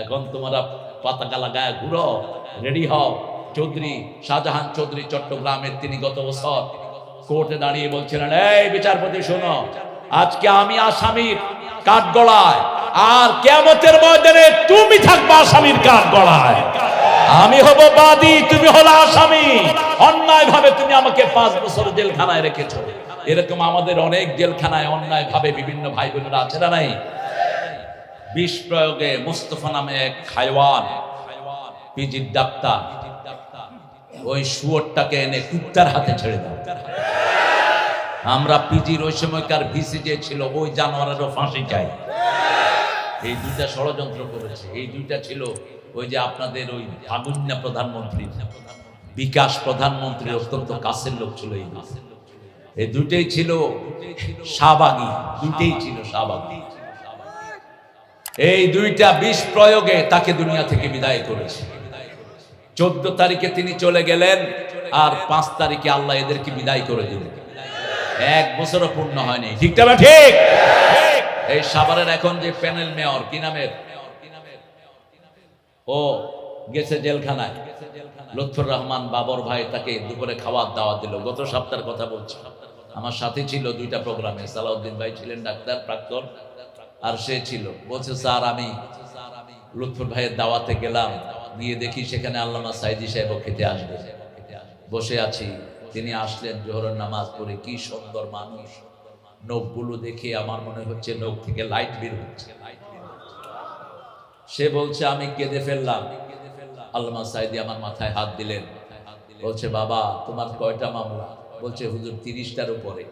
এখন তোমরা পতাকা লাগায় ঘুরো, রেডি হও। চৌধুরী শাহজাহান চৌধুরী চট্টগ্রামের, তিনি গত বছর কোর্টে দাঁড়িয়ে বলছিলেন, এই বিচারপতি, শোনো, আজকে আমি আসামির কাঠ গড়ায় আর কেমতের ময়দানে তুমি থাকবা আসামির কাঠ গড়ায় আমি হব বাদী, তুমি হলো আসামি। অন্যায় ভাবে তুমি আমাকে পাঁচ বছর জেলখানায় রেখেছো। এরকম আমাদের অনেক জেলখানায় অন্যায় ভাবে বিভিন্ন ভাই বোনেরা আছে না নাই? বিষ প্রয়োগে মুস্তফা নামে এক খায়ওয়ান পিজির ডাক্তার। ওই শুয়োরটাকে এনে কুত্তার হাতে ছেড়ে দাও। আমরা পিজির ওই সময়কার ভিসি যে ছিল, ওই জানোয়ারেরও ফাঁসি চাই। এই দুইটা ষড়যন্ত্র করেছে। এই দুইটা ছিল ওই যে আপনাদের ওই আগুন্যা প্রধানমন্ত্রী। বিকাশ প্রধানমন্ত্রী অত্যন্ত কাছের লোক ছিল এই। এই দুইটাই ছিল শাহবাগী। দুইটাই ছিল শাহবাগী। এই দুইটা বিষ প্রয়োগে তাকে দুনিয়া থেকে বিদায় করেছে। চোদ্দ তারিখে তিনি চলে গেলেন আর পাঁচ তারিখে আল্লাহ এদেরকে বিদায় করে দিলেন। এক বছরও পূর্ণ হয়নি। ঠিক তবে ঠিক? এই সাভারের এখন যে প্যানেল মেয়র, কি নামের? ও গেছে জেলখানায়। লুৎফর রহমান বাবর ভাই তাকে দুপুরে খাওয়ার দাওয়া দিল। গত সপ্তাহের কথা বলছি। আমার সাথে ছিল দুইটা প্রোগ্রামে। সালাউদ্দিন ভাই ছিলেন ডাক্তার, প্রাক্তন। আর সে ছিল। বলছে, স্যার, আমি লুৎফর ভাইয়ের দাওয়াতে গেলাম। গিয়ে দেখি সেখানে আল্লামা সাইদি সাহেব খেতে আসবে। বসে আছি। তিনি আসলেন জোহরের নামাজ পড়ে। কি সুন্দর মানুষ। নখগুলো দেখে আমার মনে হচ্ছে নখ থেকে লাইট বের হচ্ছে। সে বলছে, আমি কেঁদে ফেললাম। আল্লামা সাইদি আমার মাথায় হাত দিলেন। বলছে, বাবা, তোমার কয়টা মামলা? বলছে, হুজুর, তিরিশটার উপরে।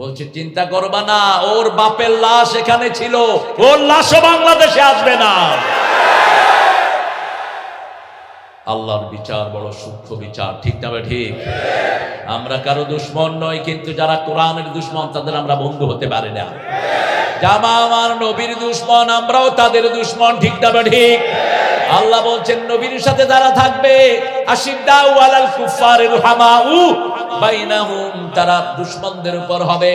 বলছে, চিন্তা করবা না, ওর বাপের লাশ এখানে ছিল, ওর লাশও বাংলাদেশে আসবে না। আল্লাহর বিচার বড় সূক্ষ্ম বিচার, ঠিক না ঠিক? আমরা কারও দুশ্মন নই, কিন্তু যারা কোরআনের দুশ্মন, তাদের আমরা বন্ধু হতে পারি না। জামা আমার নবীর দুশ্মন, আমরাও তাদের দুশ্মন, ঠিক না ঠিক? আল্লাহ বলছেন, নবীর সাথে যারা থাকবে, আশিদ্দাউ আলাল কুফারির হামাউ বাইনাহুম, তারা দুশ্মনদের উপর হবে।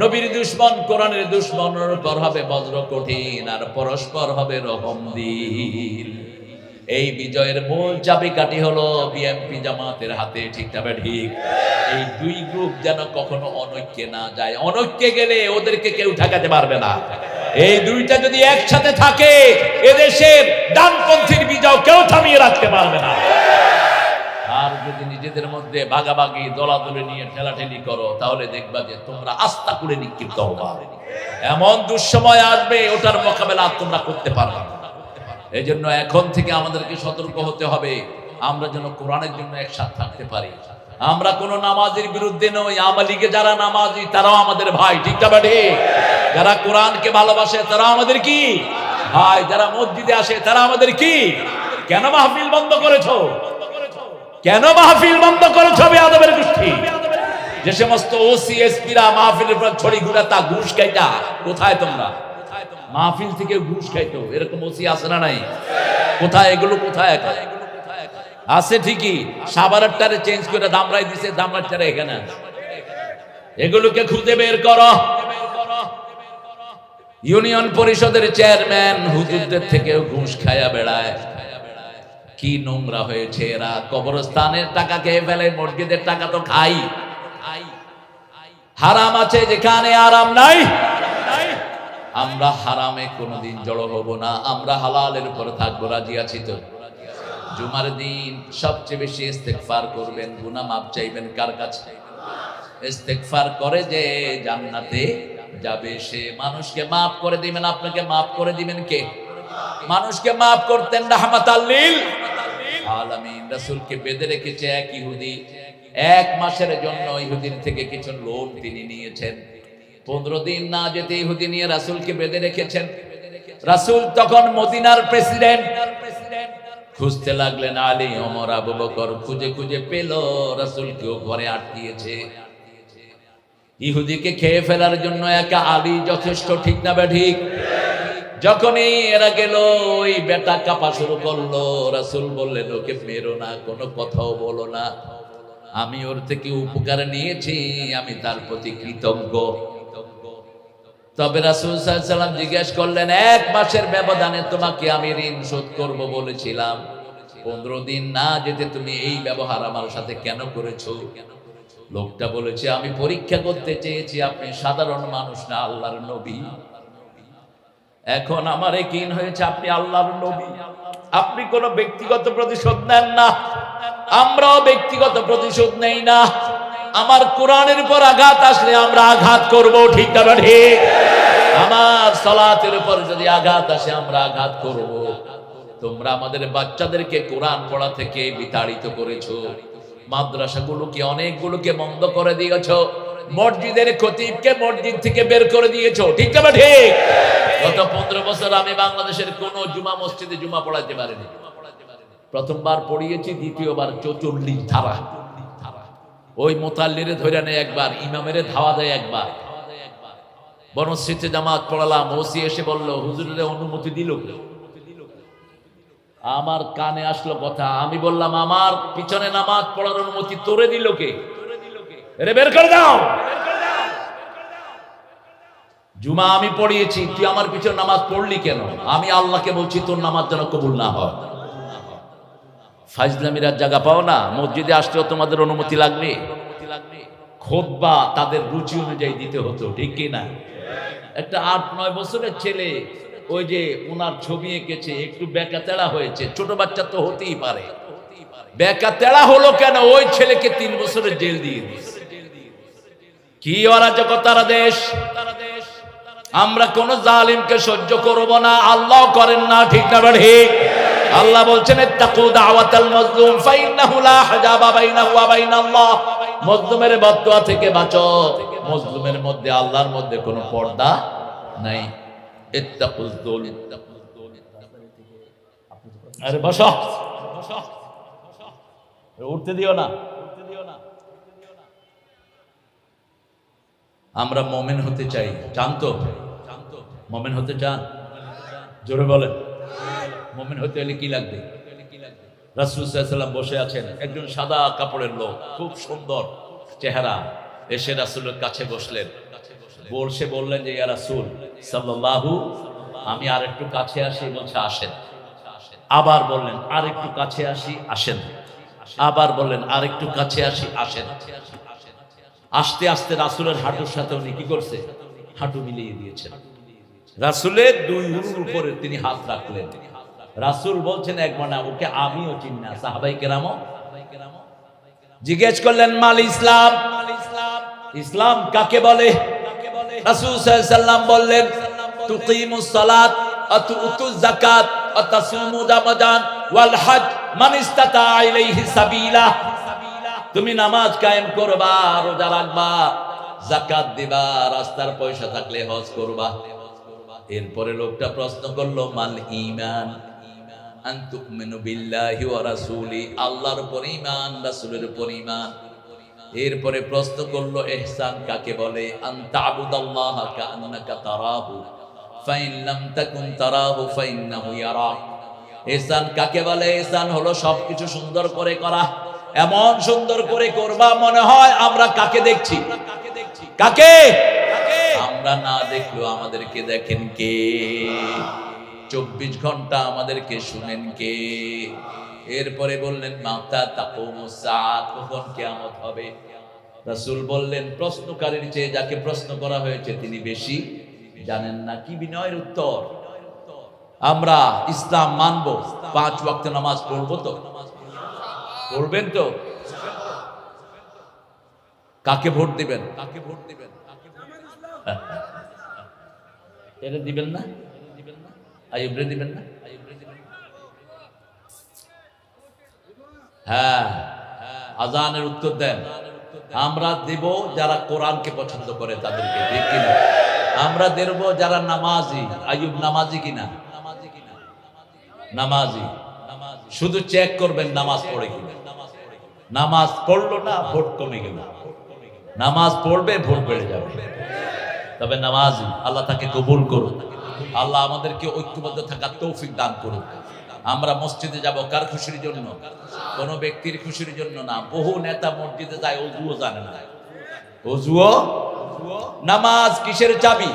নবীর দুশ্মন, কোরআনের দুশ্মনের উপর হবে। বজ্র কঠিন আর পরস্পর হবে রহম দিল এই বিজয়ের মূল চাবিকাঠি হলো বিএনপি জামাতের হাতে, ঠিক তবে ঠিক? এই দুই গ্রুপ যেন কখনো অনৈক্যে না যায়। অনৈক্যে গেলে ওদেরকে কেউ ঠেকাতে পারবে না। এই দুইটা যদি একসাথে থাকে, এদেশের ডানপন্থীর বিজয় কেউ থামিয়ে রাখতে পারবে না। আর যদি নিজেদের মধ্যে ভাগাভাগি, দলাদলি নিয়ে ঠেলাঠেলি করো, তাহলে দেখবা যে তোমরা আস্থা করে নিক্ষিপ্ত হবা। এমন দুঃসময় আসবে, ওটার মোকাবেলা তোমরা করতে পারবে এই জন্য এখন থেকে আমাদেরকে সতর্ক হতে হবে। আমরা যেন কোরআনের জন্য একসাথে থাকতে পারি। আমরা কোন নামাজের বিরুদ্ধে নই। আমালিকে যারা নামাজি, তারাও আমাদের ভাই, ঠিক না যারা কোরআনকে ভালোবাসে, তারা আমাদের কি? ভাই, যারা মসজিদে আসে, তারা আমাদের কি? কেন মাহফিল বন্ধ করেছ? কেন মাহফিল বন্ধ করেছ বেয়াদবের গোষ্ঠী? যে সমস্ত ওসি এসপিরা মাহফিলের উপর ছড়ি ঘুরে তা ঘুষ খাইতা, কোথায় তোমরা? মাহফিল থেকে ঘুষ খাইতো, এরকম ওসি আছে না নাই? কোথায় এগুলো, কোথায় এখন? আছে ঠিকই সাবারের টারে চেঞ্জ করে দামরাই দিছে দামরার টারে এখানে এগুলোকে খুঁজে বের করো। ইউনিয়ন পরিষদের চেয়ারম্যান হুজুরদের থেকেও ঘুষ খায়া বেড়ায়। কি নোংরা হয়েছে এরা? কবরস্থানের টাকা খেয়ে ফেলে, মসজিদের টাকা তো খাই। হারাম আছে যেখানে আরাম নাই। আমরা হারামে কোনোদিন জড়ো হব না। আমরা হালালের উপরে থাকব, রাজি আছি তো? জুমার দিন সবচেয়ে বেশি ইস্তেগফার করবেন, গুনাহ মাপ চাইবেন কার কাছে? ইস্তেগফার করে যে জান্নাতে যাবে সে। মানুষকে মাফ করে দিবেন, আপনাকে মাফ করে দিবেন কে? মানুষকে মাফ করতেন রাহমাতাল্লিল আলামিন, রাসূলকে বেঁধে রেখেছে এক ইহুদি। এক মাসের জন্য ইহুদির থেকে কিছু লোন তিনি নিয়েছেন। পনেরো দিন না যেতে ইহুদি নিয়ে রাসূলকে বেঁধে রেখেছেন। রাসূল তখন মদিনার প্রেসিডেন্ট। খুঁজতে লাগলেন আলী, ওমর, আবু বকর, খুঁজে খুঁজে পেল, রাসূলকেও ঘরে আটকিয়েছে। ইহুদিকে খেয়ে ফেলার জন্য একা আলী যথেষ্ট, ঠিক না বে ঠিক? যখনই এরা গেল, ওই বেটা কাপা শুরু করল। রাসূল বললেন, ওকে মেরো না, কোনো কথাও বলো না। আমি ওর থেকে উপকার নিয়েছি, আমি তার প্রতি কৃতজ্ঞ। তবে রাসুল সাল্লাম জিজ্ঞেস করলেন, এক মাসের ব্যবধানে তোমাকে আমি ঋণ শোধ করব বলেছিলাম। পনেরো দিন না যেতে তুমি এই ব্যবহার আমার সাথে কেন করেছ? লোকটা বলেছে, আমি পরীক্ষা করতে চেয়েছি, আপনি সাধারণ মানুষ না, আল্লাহর নবী। এখন আমার কিন হয়েছে, আপনি আল্লাহর নবী। আপনি কোন ব্যক্তিগত প্রতিশোধ নেন না। আমরাও ব্যক্তিগত প্রতিশোধ নেই না। আমার কোরআনের উপর আঘাত আসলে আমরা আঘাত করব, ঠিক না ঠিক? আমার সালাতের উপর যদি আঘাত আসে, আমরা আঘাত করব। তোমরা আমাদের বাচ্চাদেরকে কোরআন পড়া থেকে বিতাড়িত করেছ। মাদ্রাসাগুলোকে, অনেকগুলোকে বন্ধ করে দিয়েছ। মসজিদের খতিবকে মসজিদ থেকে বের করে দিয়েছ, ঠিক না ঠিক? গত পনেরো বছর আমি বাংলাদেশের কোন জুমা মসজিদে জুমা পড়াতে পারিনি। প্রথমবার পড়িয়েছি, দ্বিতীয়বার চৌচল্লিশ ধারা। ওই মোতাল্লিরে ধরে নেয় একবার, ইমামেরে ধাওয়া দেয় একবার। বনশ্রীতে জামাত পড়ালাম, ওসি এসে বলল, হুজুরের অনুমতি দিল? আমার কানে আসলো কথা, আমি বললাম, আমার পিছনে নামাজ পড়ার অনুমতি তোরে দিল কে? রে বের করে দাও। জুমা আমি পড়িয়েছি, তুই আমার পিছনে নামাজ পড়লি কেন? আমি আল্লাহকে বলছি তোর নামাজ যেন কবুল না হয়। ফাইজলামিরার জায়গা পাও না, মসজিদে আসলেও তোমাদের অনুমতি লাগবে। খোদবা তাদের রুচি অনুযায়ী দিতে হতো, ঠিক কি না? একটা আট নয় বছরের ছেলে, ওই যে ওনার ছবি এঁকেছে, একটু বেকা তেড়া হয়েছে, ছোট বাচ্চা তো হতেই পারে। বেকা তেড়া হলো কেন? ওই ছেলেকে তিন বছরের জেল দিয়ে দিয়েছে। কি অরাজকতার দেশ? আমরা কোন জালিমকে সহ্য করব না, আল্লাহ করেন না, ঠিক না ঠিক? আল্লাহ বলছেন মজলুমের থেকে বাঁচো। মজলুমের মধ্যে, আল্লাহর মধ্যে কোনো পর্দা নাই। আরে উঠতে দিও না। আমরা মোমেন হতে চাই। জানতো মোমেন হতে চান? জোরে বলেন। মোমেন হতে হলে কি লাগবে? রাসুলাম বসে আছেন। একজন সাদা কাপড়ের লোক, খুব সুন্দর চেহারা। এসে রাসুলের কাছে বসলেন। বলছে বললেন যে, ইয়া রাসুল সাল্লাহু আমি আর একটু কাছে আসি বলছে আসেন। আবার বললেন, আর একটু কাছে আসি, আসেন। আবার বললেন, আর একটু কাছে আসি, আসেন। আস্তে আস্তে রাসুলের হাঁটুর সাথে উনি কি করছে? হাঁটু মিলিয়ে দিয়েছেন। রাসুলের দুই হুরুর উপরে তিনি হাত রাখলেন। রাসুল বলছেন একবার না ওকে আমিও চিনি না, সাহাবাই কেরামো জিজ্ঞেস করলেন, মাল ইসলাম? ইসলাম কাকে বলে? রাসূল সাল্লাম বললেন, তুকিমুস সালাত আতুতুজ যাকাত, আতাসুমু রমাদান, ওয়াল হজ, মান ইসতাতা ইলাইহি সাবিলা। তুমি নামাজ কায়েম করবা, রোজা রাখবা, যাকাত দিবা, রাস্তার পয়সা থাকলে হজ করবা। এরপরে লোকটা প্রশ্ন করল মাল উপর ঈমান, রাসূলের এরপরে প্রশ্ন করল ইহসান কাকে বলে? ইয়ারাক কাকে বলে? ইহসান হলো সবকিছু সুন্দর করে করা। এমন সুন্দর করে করবা মনে হয় আমরা কাকে দেখছি? কাকে? আমরা না দেখলেও আমাদেরকে দেখেন কে? চব্বিশ ঘণ্টা আমাদেরকে শুনেন কে? এরপরে বললেন, মাতা তাকুমুসাত কখন কেয়ামত হবে? রাসূল বললেন, প্রশ্নকারীর চেয়ে যাকে প্রশ্ন করা হয়েছে তিনি বেশি। জানেন না কি বিনয়ের উত্তর? আমরা ইসলাম মানব, পাঁচ ওয়াক্ত নামাজ পড়ব তো? পড়বেন তো? কাকে ভোট দিবেন? কাকে ভোট দিবেন? এটা দিবেন না? দিবেন না? হ্যাঁ আজানের উত্তর দেন। আমরা দেব যারা কোরআনকে পছন্দ করে তাদেরকে আমরা দেব যারা নামাজি। আইব নামাজি কিনা? নামাজি। শুধু চেক করবেন নামাজ পড়ে কিনা। নামাজ পড়ল না, ভোট কমে গেল। নামাজ পড়বে, ভোট বেড়ে যাবে। তবে নামাজি আল্লাহ তাকে কবুল করুন আল্লাহ আমাদেরকে ঐক্যবদ্ধ থাকার তৌফিক দান করুন আমরা মসজিদে যাব কার খুশির জন্য? কোন ব্যক্তির খুশির জন্য না। বহু নেতা মসজিদে যায়, অজুও জানে না। অজুও? নামাজ কিসের চাবি?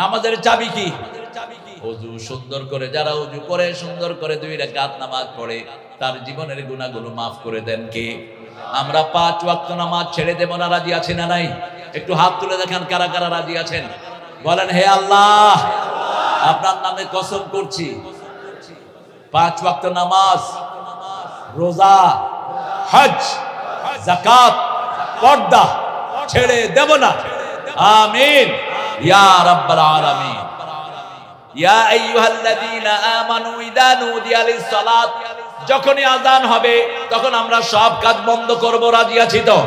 নামাজের চাবি কি? অজু সুন্দর করে, যারা অজু করে, সুন্দর করে দুই রাকাত নামাজ পড়ে। তার জীবনের গুণাগুলো মাফ করে দেন কে? আমরা পাঁচ ওয়াক্ত নামাজ ছেড়ে দেব না, রাজি আছি না নাই? একটু হাত তুলে দেখেন কারা কারা রাজি আছেন। বলেন, হে আল্লাহ, আপনার নামে কসম করছি। পাঁচ ওয়াক্ত নামাজ, রোজা, হজ জাকাত পর্দা ছেড়ে দেব না। আমিন। ইয়া রাব্বাল আলামিন। ইয়া আইয়ুহাল্লাযীনা আমানু ইযা নুদিয়া লিস-সালাত যখনই আজান হবে, তখন আমরা সব কাজ বন্ধ করব, রাজি আছি তো?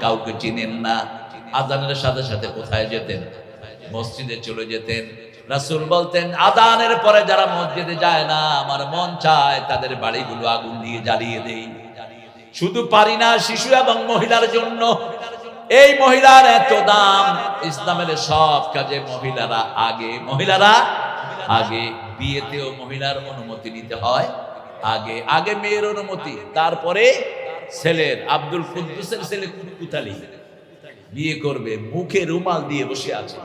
কাউকে না। আজানের সাথে সাথে কোথায় যেতেন? মসজিদে চলে যেতেন। রাসূল বলতেন আদানের পরে যারা মসজিদে যায় না, আমার মন চায় তাদের বাড়িগুলো আগুন দিয়ে জ্বালিয়ে দেই। শুধু পারি না শিশু এবং মহিলার জন্য। এই মহিলার এত দাম, ইসলামের সব কাজে মহিলারা আগে মহিলারা আগে। বিয়েতেও মহিলার অনুমতি নিতে হয়, আগে আগে মেয়ের অনুমতি। তারপরে ছেলের, আব্দুল কুদ্দুসের ছেলে কুতালি বিয়ে করবে, মুখে রুমাল দিয়ে বসে আছে।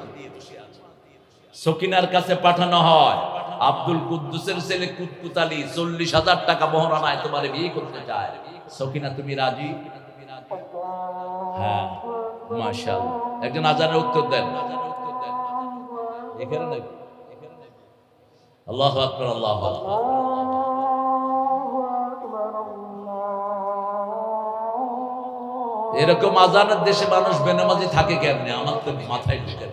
সকিনার কাছে পাঠানো হয়, আব্দুল কুদ্দুসের ছেলে কুতকুতালি, চল্লিশ হাজার টাকা মহারানায় তোমার বিয়ে করতে চায়। সকিনা তুমি রাজি? হ্যাঁ মাশাল একজন আজানের উত্তর দেন। এখানে নাকি আল্লাহ আকবর, আল্লাহ এরকম আজানের দেশে মানুষ বেনামাজি থাকে কেমনে? আমার তো মাথায় ঢুকে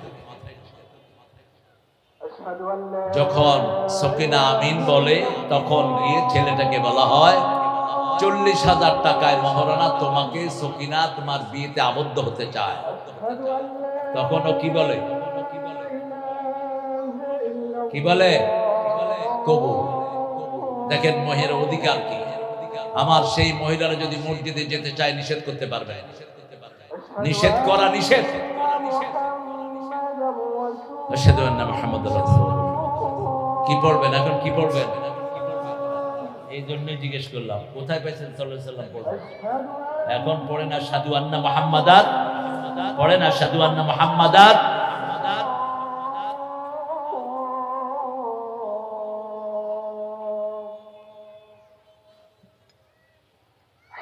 যখন সকিনা আমিন বলে, তখন গিয়ে ছেলেটাকে বলা হয় চল্লিশ হাজার টাকায় মহারানা তোমাকে সকিনা তোমার বিয়েতে আবদ্ধ হতে চায়। তখন ও কি বলে? কি বলে? কবু দেখেন মহের অধিকার কি? আমার সেই মহিলারা যদি মসজিদে যেতে চায়, নিষেধ করতে পারবে। নিষেধ করা নিষেধ। কি পড়বেন? এখন কি পড়বেন? এই জন্যই জিজ্ঞেস করলাম কোথায় পাইছেন সাল্লাল্লাহু আলাইহি সাল্লাম পড়বেন এখন পড়েন আর সাধু আন্না মুহাম্মাদাত পড়েন আর সাধু আন্না মুহাম্মাদাত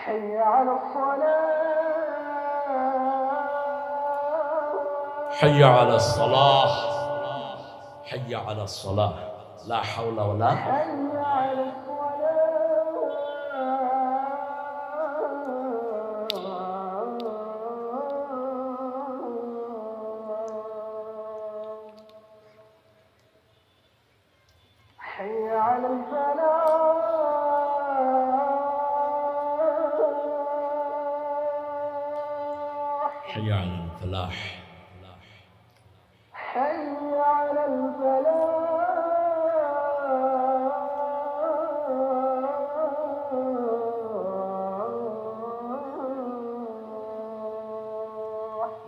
حي على الصلاة حي على الصلاة حي على الصلاة لا حول ولا حي الفلاح حي على الفلاح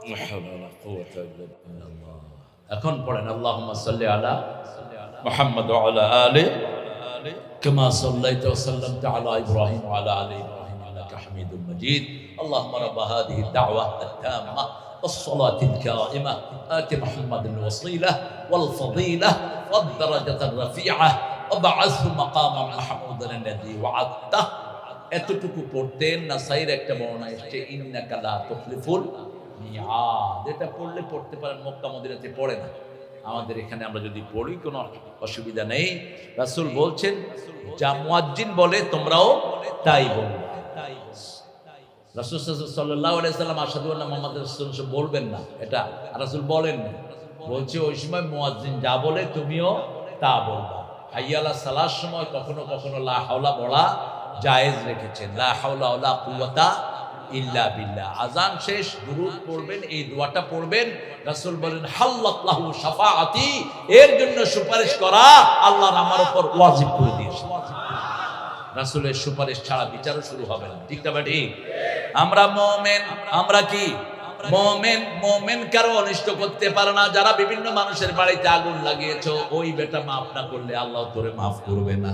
لا حول ولا قوة إلا بالله এখন পড়েন আল্লাহুম্মা সাল্লি আলা মুহাম্মদ ওয়া আলা আলি كما صليت وسلمت على ابراهيم وعلى ال ابراهيم انك حميد مجيد اللهم رب هذه الدعوه التامه والصلاه الكائمه ات محمد الوصيله والفضيله والدرجه الرفيعه وبعثه مقاما محمودا الذي وعدته এতটুকু পড়তেন নাসাইর একটা বর্ণনা এসছে ইন্নাকা লা তুখলিফুল মিআদ এটা পড়লে পড়তে পারেন মক্কা মদিনাতে পড়ে না আমাদের এখানে আমরা যদি পড়ি কোনো অসুবিধা নেই রাসূল বলছেন যা মুয়াজ্জিন বলে তোমরাও তাই বলবে রাসূল সাল্লাল্লাহু আলাইহি সাল্লাম আশহাদু আন্না মুহাম্মাদুর বলবেন না। এটা রাসূল বলেন না বলছে, ওই সময় মুয়াজ্জিন যা বলে তুমিও তা বলবা। হাইয়ালা সালার সময় কখনো কখনো লা হাওলা বলা জায়েজ রেখেছেন। লা হাওলা ওয়ালা কুওয়াতা ইল্লা বিল্লাহ। আজান শেষ, দুরূদ পড়বেন, এই দোয়াটা পড়বেন। রাসূল বলেন হাল্লাল্লাহু শাফাআতি। এর জন্য সুপারিশ করা আল্লাহ আমার উপর ওয়াজিব করে দিয়েছে। রাসূলের সুপারিশ ছাড়া বিচারও শুরু হবে না। ঠিক না ঠিক আমরা মুমিন, আমরা কি? মোমেন মোমেন কারও অনিষ্ট করতে পারে না। যারা বিভিন্ন মানুষের বাড়িতে আগুন লাগিয়েছ, ওই বেটা মাফ না করলে আল্লাহ তোরে মাফ করবে না।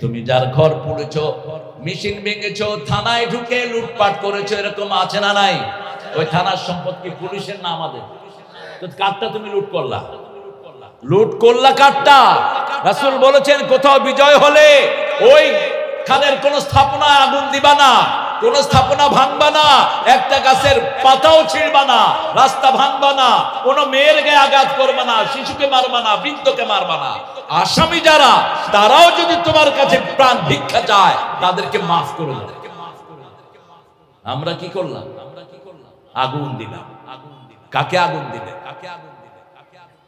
তুমি যার ঘর পুড়েছো, মেশিন ভেঙেছো, থানায় ঢুকে লুটপাট করেছ, এরকম আছে না নাই? ওই থানার সম্পদ কি পুলিশের না আমাদের? তো কারটা তুমি লুট করলা। লুট করলা কারটা রাসূল বলেছেন, কোথাও বিজয় হলে ওই খানের কোন স্থাপনায় আগুন দিবা না। কোন স্থাপনা ভাঙবা না, একটা গাছের পাতাও ছিঁড়বা না, রাস্তা ভাঙবা না, কোন মেয়ের গায়ে আঘাত করবা না, শিশুকে মারবা না, বৃদ্ধকে মারবা না। আসামি যারা, তারাও যদি তোমার কাছে প্রাণ ভিক্ষা চায়, তাদেরকে মাফ করে দাও। আমরা কি করলাম? আগুন দিলাম। কাকে আগুন দিলে? কাকে আগুন দিলে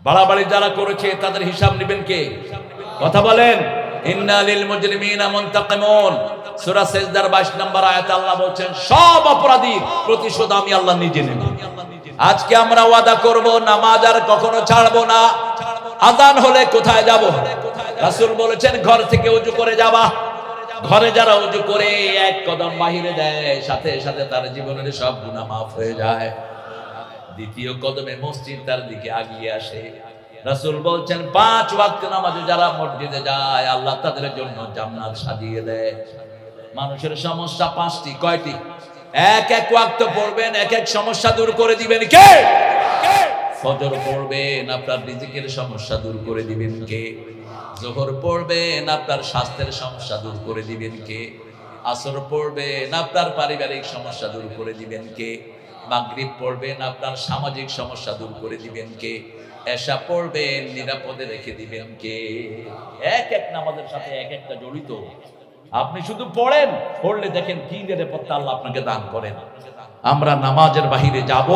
বাড়াবাড়ি যারা করেছে, তাদের হিসাব নেবেন কে? কথা বলেন। ইন্না লিল মুজরিমিনা মুনতাকিমুন। সূরা সিজদার 22 নম্বর আয়াত আল্লাহ বলছেন, সব অপরাধীর প্রতিশোধ আমি আজকে আমরা ওয়াদা আর কখনো ছাড়বো না। হলে কোথায় বলেছেন, ঘর থেকে উজু করে যাবা। ঘরে যারা উজু করে এক কদম বাহিরে দেয় সাথে সাথে তার জীবনের সব গুনাহ মাফ হয়ে যায়। দ্বিতীয় কদমে মসজিদ তার দিকে আগিয়ে আসে। রাসূল বলছেন, পাঁচ ওয়াক্ত নামাজে যারা মসজিদে যায়, আল্লাহ তাদের জন্য জান্নাত সাজিয়ে দেয়। মানুষের সমস্যা পাঁচটি, কয়টি? এক এক ওয়াক্ত পড়বেন, এক এক সমস্যা দূর করে দিবেন কে? ফজর পড়বেন, আপনার রিজিকের সমস্যা দূর করে দিবেন কে? জোহর পড়বেন, আপনার স্বাস্থ্যের সমস্যা দূর করে দিবেন কে? আসর পড়বেন, আপনার পারিবারিক সমস্যা দূর করে দিবেন কে? মাগরিব পড়বেন, আপনার সামাজিক সমস্যা দূর করে দিবেন কে? এসা পড়বেন নিরাপদে রেখে দিবেন কে এক এক নামাজের সাথে এক একটা জড়িত। আপনি শুধু পড়েন, পড়লে দেখেন কি নিরাপত্তা আল্লাহ আপনাকে দান করেন। আমরা নামাজের বাহিরে যাব?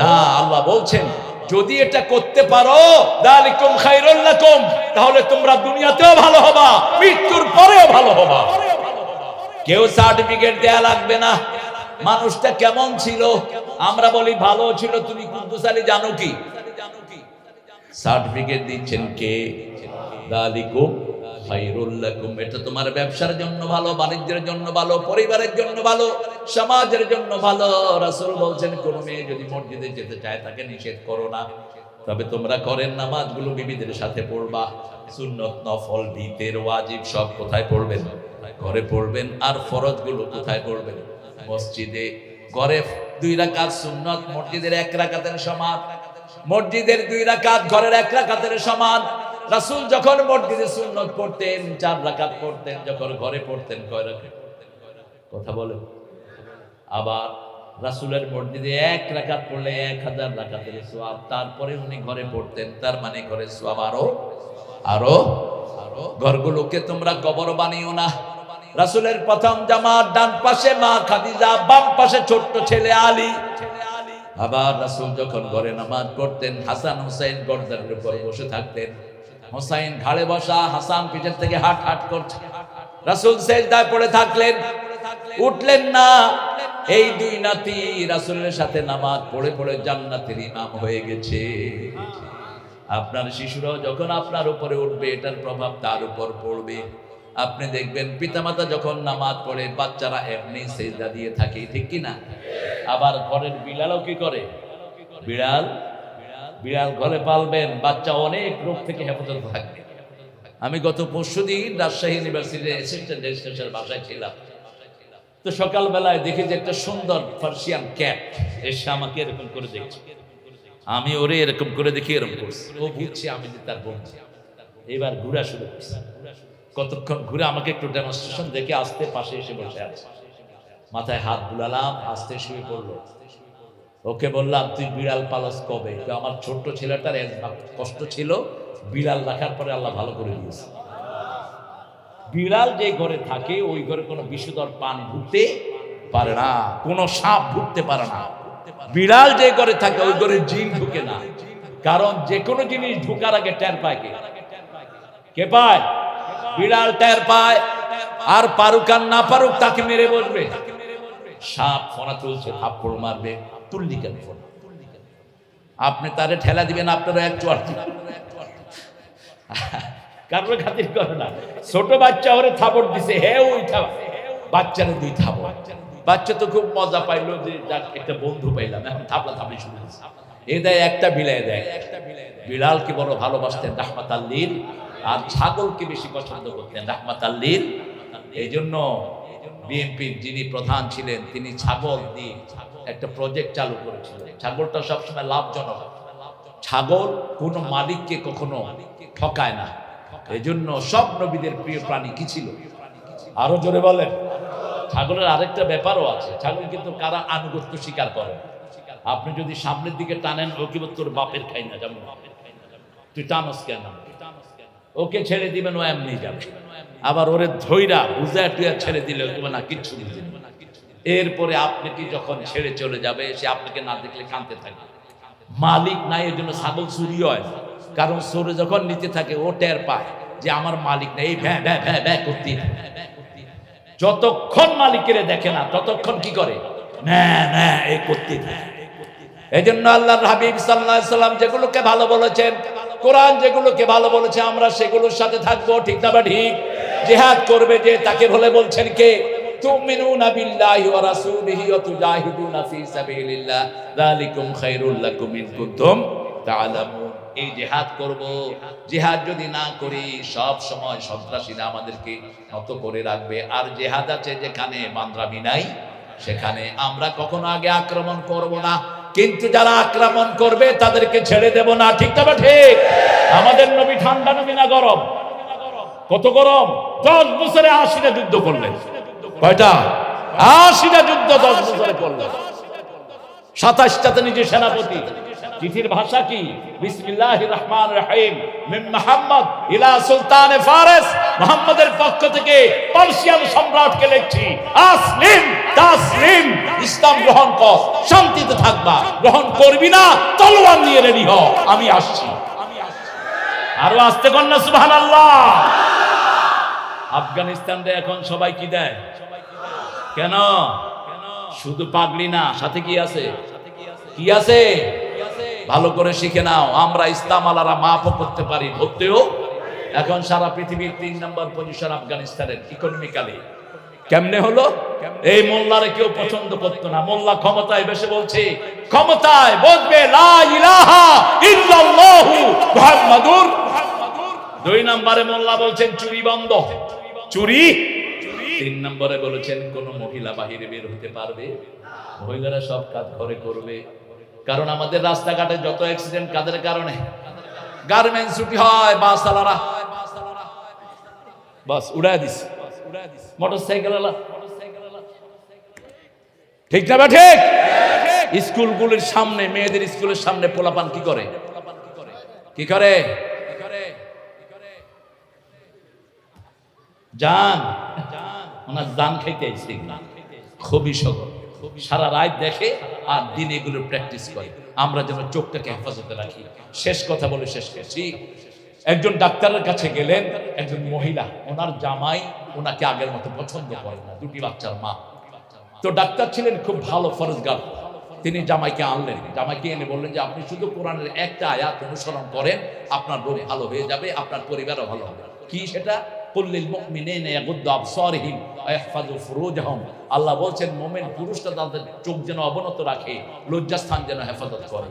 না, আল্লাহ বলছেন, যদি এটা করতে পারো তাহলে তোমরা দুনিয়াতেও ভালো হবা, মৃত্যুর পরেও ভালো হবা। কেউ সার্টিফিকেট দেয়া লাগবে না। মানুষটা কেমন ছিল? আমরা বলি, ভালো ছিল, তুমি কুদ্দুসালি জানো কি? সার্টিফিকেট দিচ্ছেন কে? এটা তোমার ব্যবসার জন্য ভালো, বাণিজ্যের জন্য ভালো, পরিবারের জন্য ভালো, সমাজের জন্য ভালো। বলছেন, কোন মেয়ে যদি মসজিদে যেতে চায়, তাকে নিষেধ করো না। তবে তোমরা করেন নামাজগুলো বিবিদের সাথে পড়বা। সুন্নত, নফল, ভিতের ওয়াজিব সব কোথায় পড়বেন? ঘরে পড়বেন। আর ফরজগুলো কোথায় পড়বেন? মসজিদে। ঘরে দুই রাকাত সুন্নত, মসজিদের এক রাকাতের সমান মসজিদের দুই রাকাত, ঘরের এক রাকাতের সমান। রাসূল যখন মসজিদে সুন্নত পড়তেন, চার রাকাত পড়তেন, যখন ঘরে পড়তেন, কয় রাকাত? কথা বলেন। আবার রাসূলের মসজিদে এক রাকাত পড়লে এক হাজার রাকাতের সোয়াব। তারপরে উনি ঘরে পড়তেন, তার মানে ঘরে সোয়াব আরও আরও আরও। ঘরগুলোকে তোমরা কবর বানিও না। রাসূলের প্রথম জামাত ডান পাশে মা খাদিজা, বাম পাশে ছোট্ট ছেলে আলী। আবার রাসূল যখন ঘরে নামাজ পড়তেন, হাসান হুসাইন গর্দানের উপর বসে থাকতেন। হুসাইন ঘাড়ে বসা, হাসান পিছের থেকে হাট হাট করছে। রাসূল সেজদায় পড়ে থাকলেন। উঠলেন না। এই দুই নাতি রাসূলের সাথে নামাজ পড়ে পড়ে জান্নাতের ইমাম হয়ে গেছে। আপনার শিশুরাও যখন আপনার উপরে উঠবে, এটার প্রভাব তার উপর পড়বে। আপনি দেখবেন পিতামাতা যখন নামাজ পড়ে, বাচ্চারা এমনি সেজদা দিয়ে থাকে, ঠিক কি না আবার ঘরের বিড়ালও কি করে? বিড়াল? বিড়াল ঘরে পালবেন, বাচ্চা অনেক রোগ থেকে হেফাজত থাকবে। আমি গত পরশু দিন রাজশাহী ইউনিভার্সিটির অ্যাসিস্ট্যান্ট রেজিস্ট্রেশন বাসায় ছিলাম। তো সকালবেলায় দেখি যে একটা সুন্দর পার্সিয়ান ক্যাট এসে আমাকে এরকম করে দেখছে। আমি ওরে এরকম করে দেখি, এরকম করছি। ও বুঝছে আমি তার বন্ধু। এবার ঘুরা শুরু করছে। কতক্ষণ ঘুরে আমাকে একটু ডেমনস্ট্রেশন দেখে আসতে পাশে এসে বসে আছে। মাথায় হাত বুলালাম, আস্তে শুয়ে পড়ল। ওকে বললাম, তুই বিড়াল পালস কবে? আমার ছোট্ট ছেলেটার কষ্ট ছিল, বিড়াল রাখার পরে আল্লাহ ভালো করে দিয়েছে। বিড়াল যে ঘরে থাকে, ওই ঘরে কোনো বিষধর পান ঢুকতে পারে না, কোনো সাপ ঢুকতে পারে না। বিড়াল যে ঘরে থাকে, ওই ঘরে জিন ঢুকে না। কারণ যে কোনো জিনিস ঢুকার আগে টের পায় কে পায়? বিড়াল টের পায়, আর পারুক আর না পারুক তাকে মেরে বসবে। সাপ ফোনা তুলছে, থাপ্পড় মারবে, তুললি কেন ফোন? আপনি তারে ঠেলা দিবেন আপনারা এক চুয়ার খাতির করে না। ছোট বাচ্চা ওরে থাপড় দিছে, হে ওই বাচ্চারে দুই থাপড় বাচ্চা তো খুব মজা পাইলো যে যাক, একটা বন্ধু পাইলাম, এখন থাপলা থাপড়ি শুরু হয়েছে। এ দেয়, একটা বিলাই দেয়। বিড়ালকে বড় ভালোবাসতেন রাহমাত আল্লীর আর ছাগলকে বেশি পছন্দ করতেন, রাহমাত আল্লীর এই জন্য বিএনপির যিনি প্রধান ছিলেন, তিনি ছাগল দিয়ে একটা প্রজেক্ট চালু করেছিলেন ছাগলটা সবসময় লাভজনক। ছাগল কোনো মালিককে কখনো ঠকায় না। এই জন্য সব নবীদের প্রিয় প্রাণী কি ছিল? আরও জোরে বলেন। ছাগলের আরেকটা ব্যাপারও আছে। ছাগল কিন্তু কারা আনুগত্য স্বীকার করে? আপনি যদি সামনের দিকে টানেন ও কি তোর বাপের খাই না যেমন তুই টানস কেন? ওকে ছেড়ে দিবেন ও এমনি যাবে। আবার ওরে ধৈরা বুঝা টুয়া ছেড়ে দিলে না, কিচ্ছু না। এরপরে আপনি কি যখন ছেড়ে চলে যাবে, সে আপনাকে না দেখলে কানতে থাকবে। মালিক নাই এর জন্য ছাগল চুরি হয়। কারণ চোরে যখন নিতে থাকে, ও টের পায় যে আমার মালিক নেই। এই ভ্যা ভ্যা ভ্যা ভ্যা করতে যতক্ষণ মালিকের দেখে না, ততক্ষণ কি করে? না না এই করতে এই জন্য আল্লাহ হাবিব সাল্লাহ সাল্লাম যেগুলোকে ভালো বলেছেন কোরআন যেগুলোকে ভালো বলেছে, আমরা সেগুলোর সাথে থাকব, ঠিক না বা ঠিক? জেহাদ করবে যে, তাকে বলে বলছেন কে? এই জেহাদ জেহাদ যদি না করি সন্ত্রাসীরা আমাদেরকে করে রাখবে। আর জেহাদ আছে যেখানে মান্দ্রামি নাই, সেখানে আমরা কখনো আগে আক্রমণ করব না। কিন্তু যারা আক্রমণ করবে, তাদেরকে ছেড়ে দেব না। ঠিক তবে ঠিক? আমাদের নবী ঠান্ডা নবী না গরম? কত গরম? দশ বছরে আশিটা যুদ্ধ করলেন কয়টা? আশিটা যুদ্ধ দশ বছরে করলেন সাতাশটাতে নিজে সেনাপতি। চিঠির ভাষা কি? বিসমিল্লাহ রহমান রহিম। মোহাম্মদ ইলা সুলতান ফারেস। মোহাম্মদের পক্ষ থেকে পার্সিয়ান সম্রাটকে লিখছি আসলিম তাসলিম, ইসলাম গ্রহণ কর, শান্তিতে থাকবা, গ্রহণ করবি না, তলোয়ার নিয়ে রেডি হ। আমি আসছি। আরও আসতে কন্যা সুবহানাল্লাহ। আফগানিস্তানরে এখন সবাই কি দেয়? কেন? শুধু পাগলি না, সাথে কি আছে? কি আছে? ভালো করে শিখে নাও। আমরা ইসলাম আলারা মাফও করতে পারি, ধরতেও। এখন সারা পৃথিবীর তিন নম্বর পজিশন আফগানিস্তানের ইকোনমিক্যালি কেমনে হলো? এই মোল্লারে কেউ পছন্দ করতো না। মোল্লা ক্ষমতায় বেশি বলছে, ক্ষমতায় বলবে দুই নম্বরে মোল্লা বলছেন, চুরি বন্ধ। চুরি? তিন নম্বরে বলেছেন, কোন মহিলা বাহিরে বের হতে পারবে? মহিলারা সব কাজ ঘরে করবে। কারণ আমাদের রাস্তাঘাটে যত অ্যাক্সিডেন্ট কাদের কারণে? গার্মেন্টস ছুটি হয়, বাস চালারা। বাস উড়ায় দিস মোটর সাইকেল ঠিক না ঠিক? স্কুলগুলির সামনে, মেয়েদের স্কুলের সামনে পোলাপান কি করে? কি করে? জান। ওনার জান খাইতে আইছে খুবই সকল সারা রাত দেখে আর দিন এগুলো প্র্যাকটিস করে। আমরা যেন চোখটাকে হেফাজতে রাখি। শেষ কথা বলে শেষ করছি। একজন ডাক্তারের কাছে গেলেন, একজন মহিলা। ওনার জামাই ওনাকে আগের মতো পছন্দ করে না, দুটি বাচ্চার মা। তো ডাক্তার ছিলেন খুব ভালো ফরজগার। তিনি জামাইকে আনলেন। জামাইকে এনে বললেন যে, আপনি শুধু কোরআনের একটা আয়াত অনুসরণ করেন, আপনার রোগ ভালো হয়ে যাবে, আপনার পরিবারও ভালো হবে। কি সেটা? আল্লাহ বলছেন তাদের চোখ যেন অবনত রাখে, লজ্জাস্থান যেন হেফাজত করে।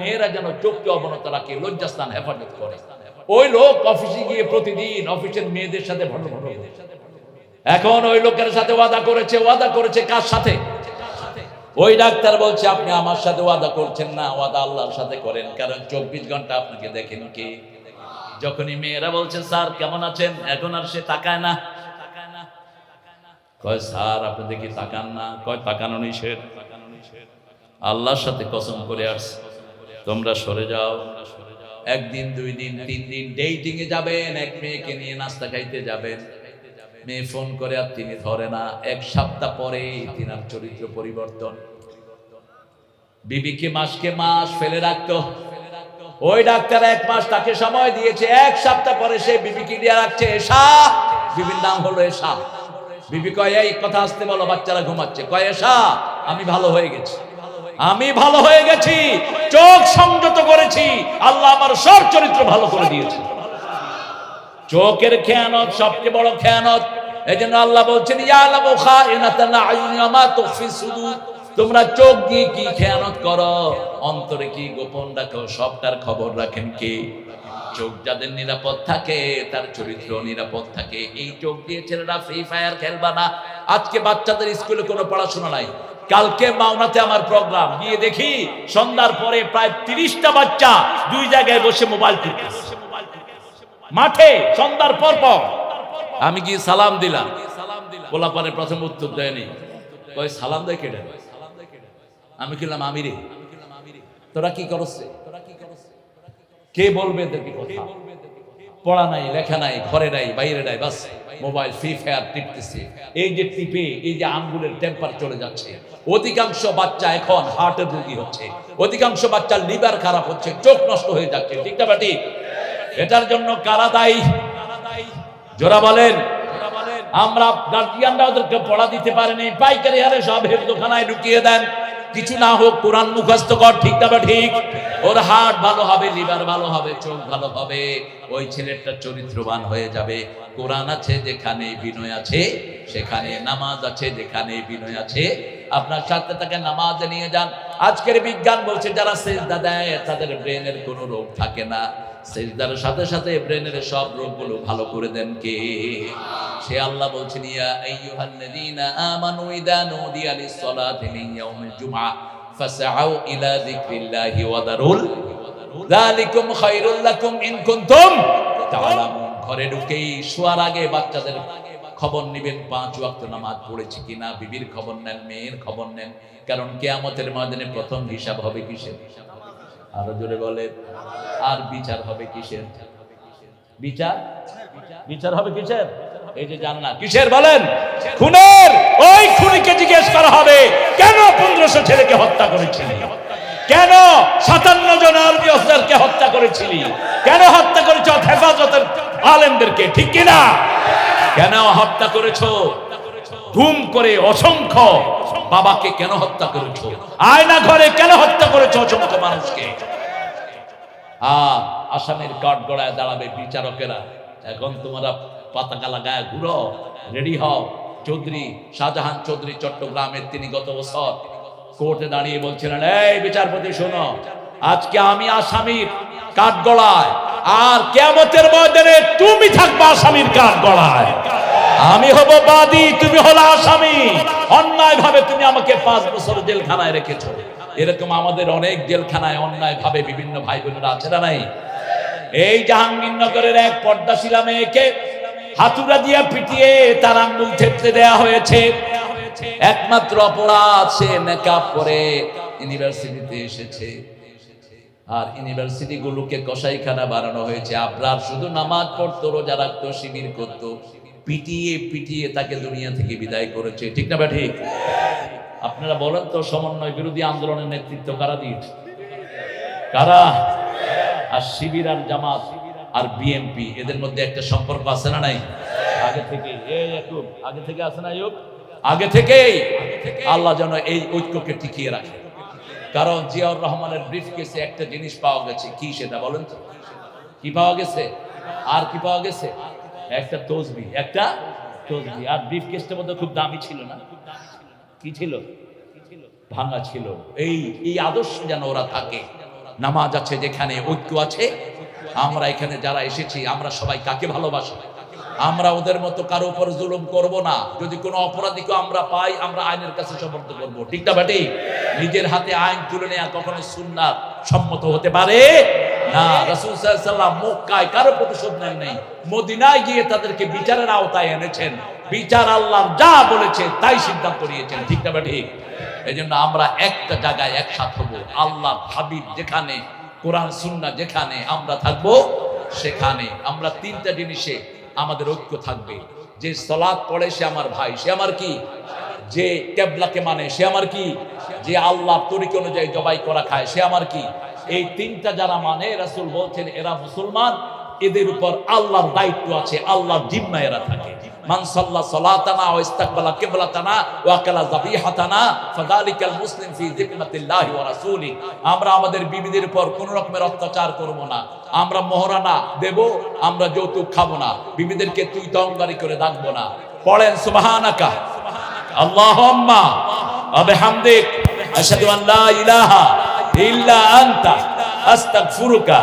মেয়েরা যেন চোখকে অবনত রাখে, লজ্জাস্থান হেফাজত করে। ওই লোক অফিসে গিয়ে প্রতিদিন অফিসের মেয়েদের সাথে ভালো ভালো এখন ওই লোকের সাথে ওয়াদা করেছে ওয়াদা করেছে কার সাথে? ওই ডাক্তার বলছে, আপনি আমার সাথে ওয়াদা করছেন না, ওয়াদা আল্লাহর সাথে করেন, কারণ চব্বিশ ঘণ্টা আপনাকে দেখেন কে? যখনই মেয়েরা বলছে স্যার, কেমন আছেন? এখন আর সে তাকায় না। কয়, স্যার, আপনি দেখি তাকান না। কয়, তাকানো নিষেধ। আল্লাহর সাথে কসম করে আসছে তোমরা সরে যাও। একদিন, দুই দিন, তিন দিন ডেটিং এ যাবেন, এক মেয়েকে নিয়ে নাস্তা খাইতে যাবেন। মেয়ে ফোন করে আর তিনি ধরে না। এক সপ্তাহ পরে তিনার চরিত্র পরিবর্তন। বিবিকে মাসকে মাস ফেলে রাখতো। ওই ডাক্তার এক মাস তাকে সময় দিয়েছে, এক সপ্তাহ পরে সে বিবিকে দিয়ে রাখছে এসা বিবির নাম হলো এসা বিবি কয়, এই কথা আসতে বলো, বাচ্চারা ঘুমাচ্ছে। কয় এসা আমি ভালো হয়ে গেছি। আমি ভালো হয়ে গেছি, চোখ সংযত করেছি, আল্লাহ আমার সব চরিত্র ভালো করে দিয়েছে। চোখের খেয়ানত, সবচেয়ে বড় খেয়ানত এই জন্য আল্লাহ বলছেন, ইয়ালামু খাইনাতাল আয়ুনি ওয়া মা তুখফি তোমরা চোখ দিয়ে কি খেয়ানত করো? অন্তরে কি গোপন রাখো? সবটার খবর রাখেন কে? চোখ যাদের নিরাপদ থাকে, তার চরিত্র নিরাপদ থাকে। এই চোখ দিয়ে ছেলেরা ফ্রি ফায়ার খেলবা না। আজকে বাচ্চাদের স্কুলে কোনো পড়াশোনা নাই। কালকে মাওনাতে আমার প্রোগ্রাম গিয়ে দেখি সন্ধ্যার পরে প্রায় তিরিশটা বাচ্চা দুই জায়গায় বসে মোবাইল টিপতেছে। মাঠে সন্ধ্যার পর পর। আমি গিয়ে সালাম দিলাম। বলা পরে প্রথম উত্তর দেয়নি। সালাম দেয় কেটে আমি কিলাম আমি রে তোরা কি করছে কে বলবে পড়া নাই, লেখা নাই, ঘরে নাই, বাইরে নাই, বাস। মোবাইল ফ্রি ফায়ার টিপতেছে। এই যে টিপে, এই যে আঙ্গুলের টেম্পার চলে যাচ্ছে। অধিকাংশ বাচ্চা এখন হার্টের রোগী হচ্ছে। অধিকাংশ বাচ্চার লিভার খারাপ হচ্ছে, চোখ নষ্ট হয়ে যাচ্ছে। ঠিক না বাটি এটার জন্য কারা দায়ী? জোরা বলেন। আমরা গার্জিয়ানরা ওদেরকে পড়া দিতে পারেনি। পাইকারি হারে সব হেফদোখানায় ঢুকিয়ে দেন। কিছু না হোক, কোরআন মুখস্থ কর, ঠিক না ঠিক? ওর হার্ট ভালো হবে, লিভার ভালো হবে, চোখ ভালো হবে, ওই ছেলেটা চরিত্রবান হয়ে যাবে। কোরআন আছে যেখানে বিনয় আছে, সেখানে নামাজ আছে যেখানে বিনয় আছে। আপনার সাথে তাকে নামাজে নিয়ে যান। আজকের বিজ্ঞান বলছে, যারা সেজদা দেয়, তাদের ব্রেনের কোনো রোগ থাকে না। সেজদার সাথে সাথে ব্রেনের সব রোগগুলো ভালো করে দেন কে? সে আল্লাহ বলছেন, ইয়া আইয়ুহাল্লাযীনা আমানু নুদিয়া মিন ইয়াউমিল জুমআ ফাসআউ ইলা যিকরিল্লাহি ওয়া দারুল। যালিকুম খায়রুল লাকুম ইন কুনতুম ঘরে ঢুকেই শোয়ার আগে বাচ্চাদের খবর নেবেন, পাঁচ ওয়াক্ত নামাজ পড়েছে কিনা, বিবির খবর নেন, মেয়ের খবর নেন, কারণ কেয়ামতের ময়দানে প্রথম হিসাব হবে কিসের? আরও জোরে বলেন। আর বিচার হবে কিসের? বিচার? বিচার হবে কিসের? এই যে জান না কিসের বলেন? খুনের? ওই খুনিকে জিজ্ঞেস করা হবে, কেন পনেরোশো ছেলেকে হত্যা করেছিলি? কেন সাতান্ন জন আর্মি অফিসারকে হত্যা করেছিলি? কেন হত্যা করেছ হেফাজতের আলেমদেরকে? ঠিক কিনা? কেন হত্যা করেছ? ঘুম করে অসংখ্য বাবাকে কেন হত্যা করেছ? আয়না ঘরে কেন হত্যা আর আসামের কাঠ গড়ায় দাঁড়াবে বিচারকেরা। এখন তোমরা পতাকা লাগায় ঘুরো, রেডি হও। চৌধুরী, শাহজাহান চৌধুরী চট্টগ্রামের তিনি গত বছর কোর্টে দাঁড়িয়ে বলছিলেন, এই বিচারপতি, শোনো, আজকে আমি আসামির কাঠ গড়ায়, আর কেমতের ময়দানে তুমি থাকবা আসামির কাঠ গড়ায়। আমি হব বাদী, তুমি হলো আসামি। অন্যায় ভাবে তুমি আমাকে পাঁচ বছর জেলখানায় রেখেছো। এরকম আমাদের অনেক জেলখানায় অন্যায় ভাবে বিভিন্ন ভাই বোনেরা আছে না নাই? এই জাহাঙ্গীরনগরের এক পর্দাশীলা মেয়েকে হাতুড়া দিয়া পিটিয়ে তার আঙ্গুল থেতলে দেয়া হয়েছে। একমাত্র অপরাধ সে মেকআপ করে ইউনিভার্সিটিতে এসেছে। আর ইউনিভার্সিটি গুলোকে কসাইখানা বানানো হয়েছে। আপনার শুধু নামাজ পড়তো, রোজা রাখতো, শিবির করতো, পিটিয়ে পিটিয়ে তাকে দুনিয়া থেকে বিদায় করেছে। ঠিক না বা ঠিক? আপনারা বলেন তো সমন্বয় বিরোধী আন্দোলনের নেতৃত্ব কারা দিয়েছে কারা? আর শিবির আর জামাত আর বিএনপি এদের মধ্যে একটা সম্পর্ক আছে না নাই? আগে থেকে আগে থেকে আছে না ইউব আগে থেকেই আল্লাহ যেন এই ঐক্যকে টিকিয়ে রাখে। কারণ জিয়াউর রহমানের ব্রিফ কেসে একটা জিনিস পাওয়া গেছে কি সেটা বলেন তো? কি পাওয়া গেছে? আর কি পাওয়া গেছে? একটা তসবি একটা তসবি আর ব্রিফ কেসটার মধ্যে খুব দামি ছিল না? কি ছিল? ভাঙা ছিল। এই এই আদর্শ যেন ওরা থাকে। নামাজ আছে যেখানে, ঐক্য আছে। আমরা এখানে যারা এসেছি, আমরা সবাই কাকে ভালোবাসি? আমরা ওদের মতো কারও উপর জুলুম করব না। যদি কোনো অপরাধীকে আমরা পাই, আমরা আইনের কাছে সমর্থ করব। ঠিক না বাটি নিজের হাতে আইন তুলে নেওয়া কখনো সুন্নাত সম্মত হতে পারে? যেখানে, কোরআন সুন্না যেখানে আমরা থাকব, সেখানে। আমরা তিনটা জিনিসে আমাদের ঐক্য থাকবে। যে সলাদ পড়ে সে আমার ভাই, সে আমার কি? যে মানে সে আমার কি? যে আল্লাহ তরিক অনুযায়ী জবাই করা খায়, সে আমার কি? এই তিনটা যারা মানে রাসূল বলছেন এরা মুসলমান, এদের উপর আল্লাহর দায়িত্ব আছে, আল্লাহর জিম্মা এরা থাকে। বিবিদের উপর অত্যাচার করব না। আমরা মোহরানা দেব, আমরা যৌতুক খাব না। বিবিদেরকে তুই করে না। পড়েন ইল্লা আনতা আস্তাগফিরুকা।